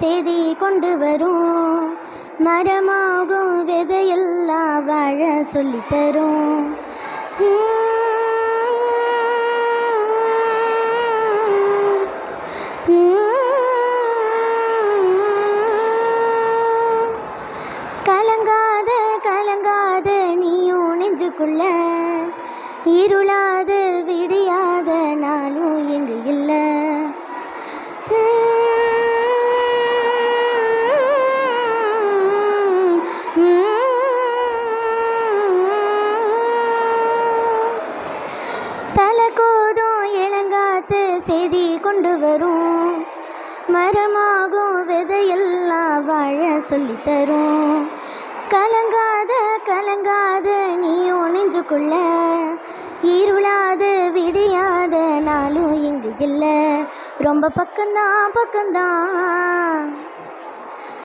செய்தி கொண்டு வரும். மரமாகும் விதையெல்லாம் வாழ சொல்லித்தரும் கலங்காத கலங்காத நீயும் நெஞ்சுக்குள்ள. இருளாத விடியாத நாள் கோதும் இளங்காத்து செய்தி கொண்டு வரும். மரமாகும் விதையெல்லாம் வாழ சொல்லித்தரும் கலங்காத கலங்காத நீயும் நெஞ்சுக்குள்ள. இருளாத விடியாத நாளும் இங்கு இல்லை. ரொம்ப பக்கம்தான் பக்கம்தான்.